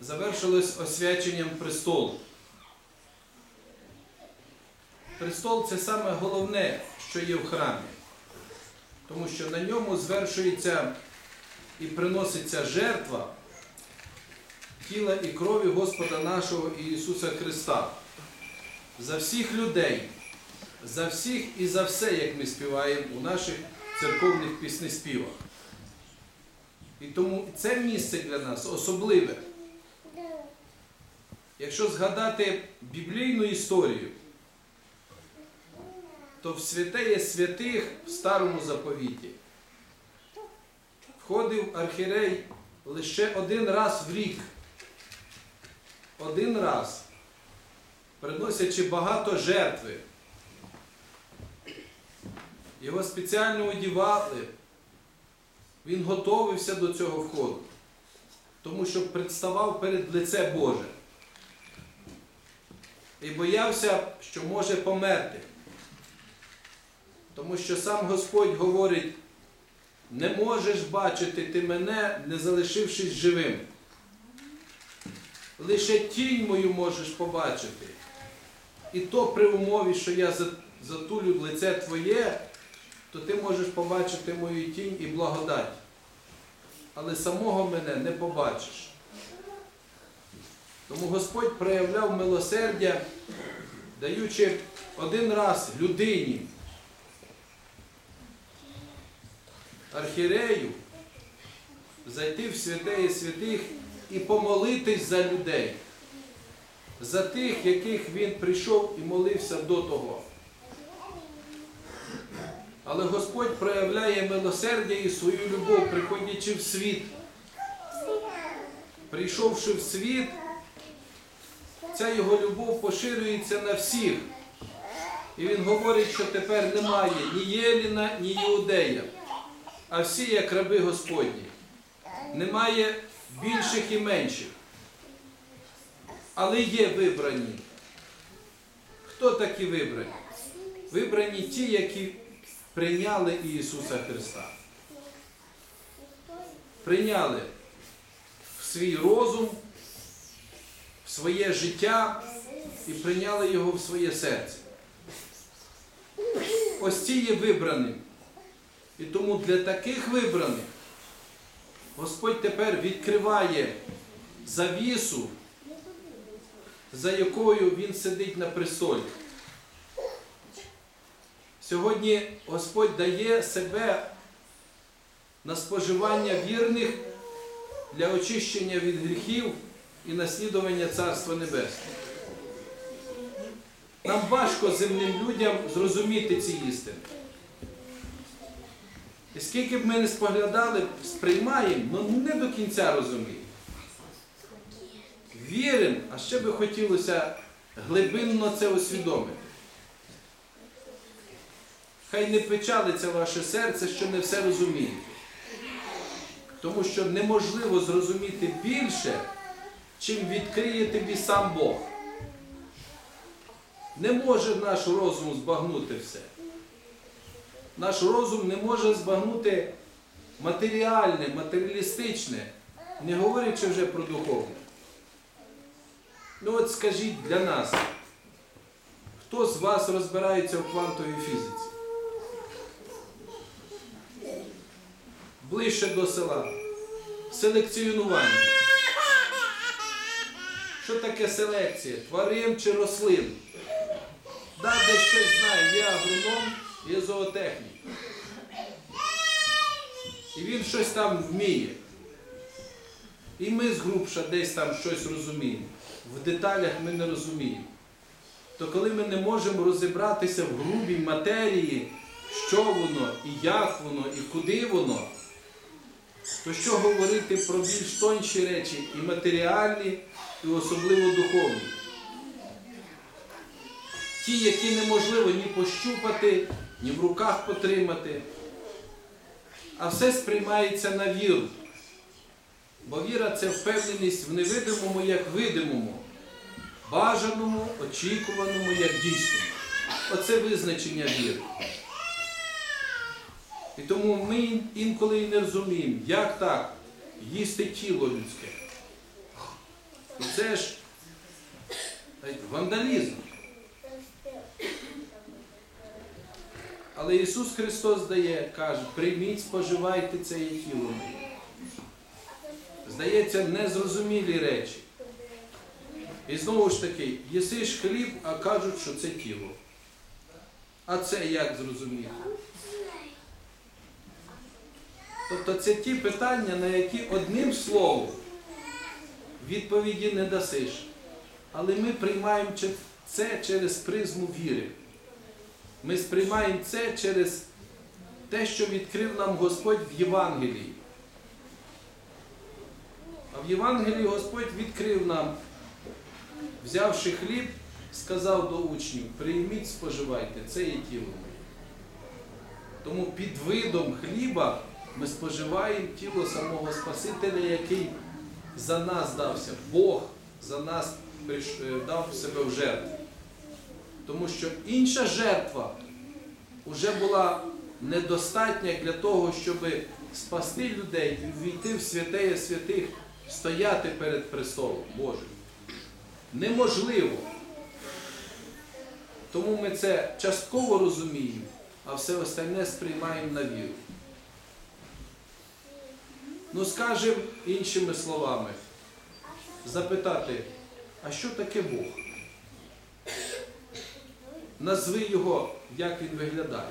завершилось освяченням престолу. Престол це саме головне, що є в храмі, тому що на ньому звершується і приноситься жертва тіла і крові Господа нашого Ісуса Христа за всіх людей, за всіх і за все, як ми співаємо у наших церковних піснеспівах. І тому це місце для нас особливе. Якщо згадати біблійну історію, то в святеє святих в старому заповіті входив архірей лише один раз в рік. Один раз, приносячи багато жертви. Його спеціально одівали, він готовився до цього входу, тому що представав перед лице Боже. І боявся, що може померти. Тому що сам Господь говорить, не можеш бачити ти мене, не залишившись живим. Лише тінь мою можеш побачити. І то при умові, що я за- затулю лице твоє, то ти можеш побачити мою тінь і благодать. Але самого мене не побачиш. Тому Господь проявляв милосердя, даючи один раз людині, архірею, зайти в святеє святих і помолитись за людей, за тих, яких він прийшов і молився до того. Але Господь проявляє милосердя і свою любов, приходячи в світ. Прийшовши в світ, ця його любов поширюється на всіх. І він говорить, що тепер немає ні Єліна, ні Іудея, а всі як раби Господні. Немає більших і менших. Але є вибрані. Хто такі вибрані? Вибрані ті, які прийняли Ісуса Христа. Прийняли в свій розум, своє життя і прийняли його в своє серце. Ось ці є вибраним. І тому для таких вибраних Господь тепер відкриває завісу, за якою Він сидить на престолі. Сьогодні Господь дає себе на споживання вірних для очищення від гріхів і наслідування Царства Небесного. Нам важко земним людям зрозуміти ці істини. І скільки б ми не споглядали, сприймаємо, але не до кінця розуміємо. Віримо, а ще би хотілося глибинно це усвідомити. Хай не печалиться ваше серце, що не все розумієте. Тому що неможливо зрозуміти більше, чим відкриє тобі сам Бог. Не може наш розум збагнути все. Наш розум не може збагнути матеріальне, матеріалістичне, не говорячи вже про духовне. Ну от скажіть для нас, хто з вас розбирається в квантовій фізиці? Ближче до села. Селекціонування. Що таке селекція? Тварин чи рослин? Да, десь щось знає, є агроном, є зоотехнік. І він щось там вміє. І ми з грубша десь там щось розуміємо. В деталях ми не розуміємо. То коли ми не можемо розібратися в грубій матерії, що воно, і як воно, і куди воно, то що говорити про більш тонші речі, і матеріальні, і особливо духовні? Ті, які неможливо ні пощупати, ні в руках потримати. А все сприймається на віру. Бо віра це впевненість в невидимому як видимому, бажаному, очікуваному як дійсному. Оце визначення віри. І тому ми інколи і не розуміємо, як так їсти тіло людське. це ж вандалізм. Але Ісус Христос дає, каже, прийміть, споживайте це є тіло. Здається, незрозумілі речі. І знову ж таки, їсиш хліб, а кажуть, що це тіло. А це як зрозуміти? Тобто це ті питання, на які одним словом відповіді не дасиш. Але ми приймаємо це через призму віри. Ми сприймаємо це через те, що відкрив нам Господь в Євангелії. А в Євангелії Господь відкрив нам, взявши хліб, сказав до учнів, прийміть, споживайте, це є тіло моє. Тому під видом хліба ми споживаємо тіло самого Спасителя, який за нас дався. Бог за нас е, дав себе в жертву. Тому що інша жертва вже була недостатня для того, щоб спасти людей і ввійти в святеє святих, стояти перед престолом Божим. Неможливо. Тому ми це частково розуміємо, а все остальне сприймаємо на віру. Ну, скажемо іншими словами, запитати, а що таке Бог? Назви його, як він виглядає.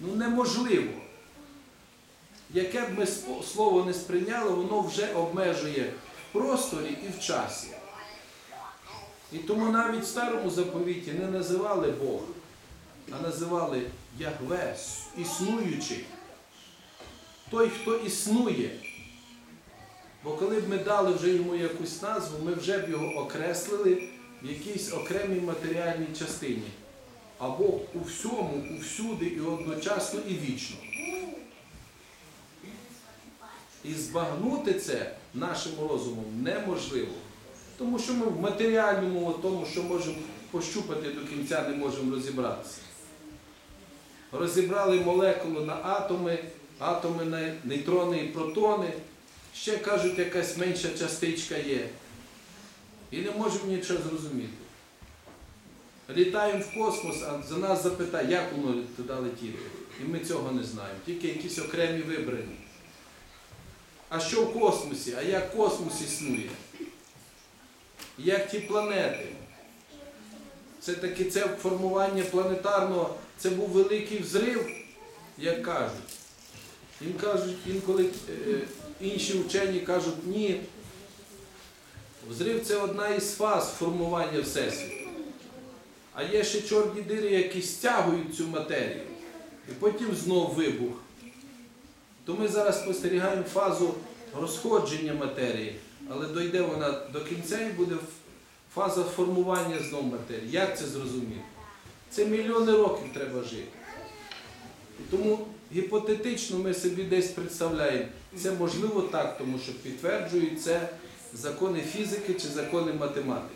Ну неможливо. Яке б ми слово не сприйняли, воно вже обмежує в просторі і в часі. І тому навіть в старому заповіті не називали Бога, а називали Ягве, існуючий. Той, хто існує. Бо коли б ми дали вже йому якусь назву, ми вже б його окреслили в якійсь окремій матеріальній частині. А Бог у всьому, усюди і одночасно і вічно. І збагнути це нашим розумом неможливо. Тому що ми в матеріальному тому, що можемо пощупати до кінця, не можемо розібратися. Розібрали молекулу на атоми, атоми нейтрони і протони. Ще кажуть, якась менша частичка є. І не можемо нічого зрозуміти. Літаємо в космос, а за нас запитає, як воно туди летіти. І ми цього не знаємо. Тільки якісь окремі вибрані. А що в космосі? А як космос існує? Як ті планети? Це таки це формування планетарного, це був великий взрив, як кажуть. Їм кажуть, інколи е, інші вчені кажуть, ні. Взрив це одна із фаз формування Всесвіту. А є ще чорні дири, які стягують цю матерію. І потім знов вибух. То ми зараз спостерігаємо фазу розходження матерії, але дойде вона до кінця і буде фаза формування знов матерії. Як це зрозуміти? Це мільйони років треба жити. Тому гіпотетично ми собі десь представляємо, це можливо так, тому що підтверджують це закони фізики чи закони математики.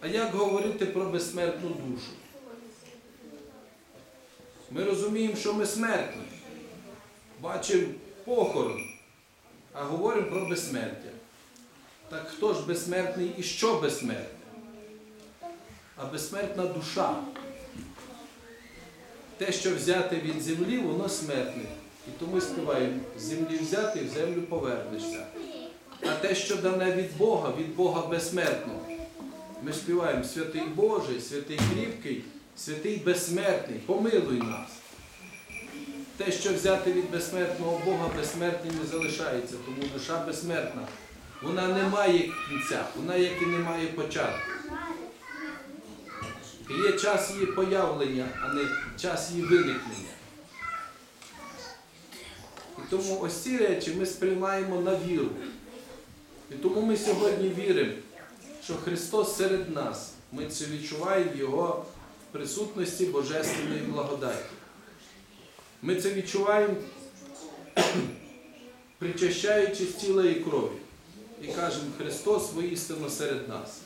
А як говорити про безсмертну душу? Ми розуміємо, що ми смертні. Бачимо похорон, а говоримо про безсмертя. Так хто ж безсмертний і що безсмертне? А безсмертна душа. Те, що взяте від землі, воно смертне. І тому співаємо, з землі взяти, в землю повернешся. А те, що дане від Бога, від Бога безсмертного. Ми співаємо святий Божий, святий кріпкий, святий безсмертний, помилуй нас. Те, що взяти від безсмертного Бога, безсмертним не залишається, тому душа безсмертна. Вона не має кінця, вона як і не має початку. Є час її появлення, а не час її виникнення. І тому ось ці речі ми сприймаємо на віру. І тому ми сьогодні віримо, що Христос серед нас. Ми це відчуваємо в Його присутності Божественної благодаті. Ми це відчуваємо, причащаючись тіла і крові. І кажемо, Христос воістину серед нас.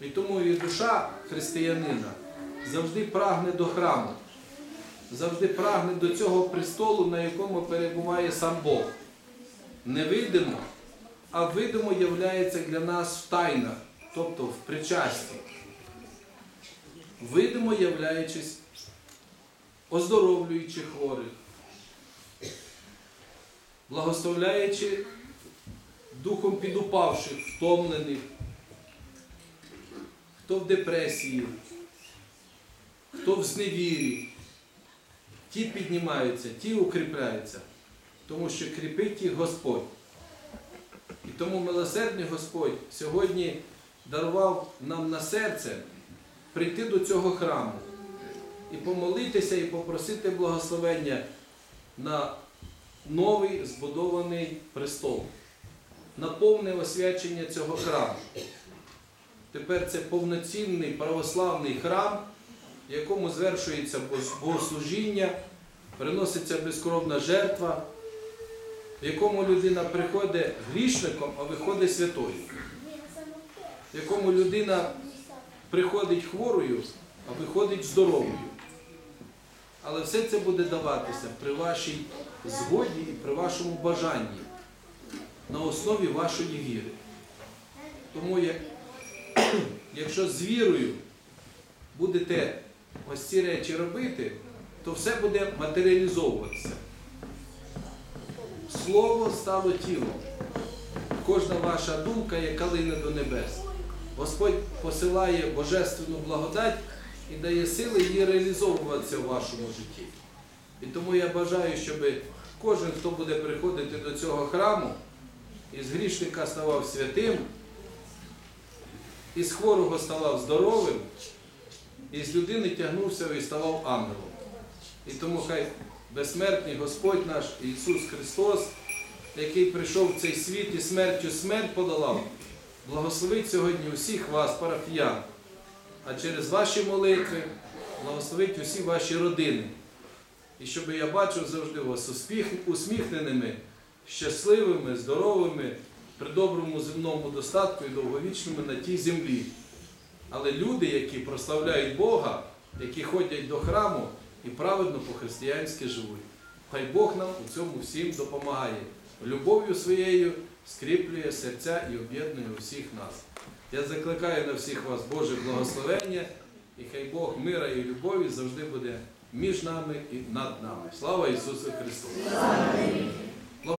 І тому і душа християнина завжди прагне до храму, завжди прагне до цього престолу, на якому перебуває сам Бог. не видимо, а видимо являється для нас в тайнах, тобто в причасті. Видимо являючись оздоровлюючи хворих, благословляючи духом підупавших, втомлених, хто в депресії, хто в зневірі. Ті піднімаються, ті укріпляються, тому що кріпить їх Господь. І тому милосердний Господь сьогодні дарував нам на серце прийти до цього храму і помолитися, і попросити благословення на новий збудований престол, на повне освячення цього храму. Тепер це повноцінний православний храм, в якому звершується богослужіння, приноситься безкровна жертва, в якому людина приходить грішником, а виходить святою, в якому людина приходить хворою, а виходить здоровою. Але все це буде даватися при вашій згоді і при вашому бажанні на основі вашої віри. Тому як, якщо з вірою будете ось ці речі робити, то все буде матеріалізовуватися. Слово стало тілом. Кожна ваша думка є калина до небес. Господь посилає божественну благодать і дає сили її реалізовуватися в вашому житті. І тому я бажаю, щоб кожен, хто буде приходити до цього храму, із грішника ставав святим, із хворого ставав здоровим, із людини тягнувся і ставав ангелом. І тому хай безсмертний Господь наш Ісус Христос, який прийшов в цей світ і смертю смерть подолав, благословить сьогодні усіх вас, парафіян, а через ваші молитви благословить усі ваші родини. І щоб я бачив завжди вас усміхненими, щасливими, здоровими, при доброму земному достатку і довговічними на тій землі. Але люди, які прославляють Бога, які ходять до храму і праведно по-християнськи живуть. Хай Бог нам у цьому всім допомагає. Любов'ю своєю скріплює серця і об'єднує усіх нас. Я закликаю на всіх вас Боже благословення, і хай Бог мира і любові завжди буде між нами і над нами. Слава Ісусу Христу!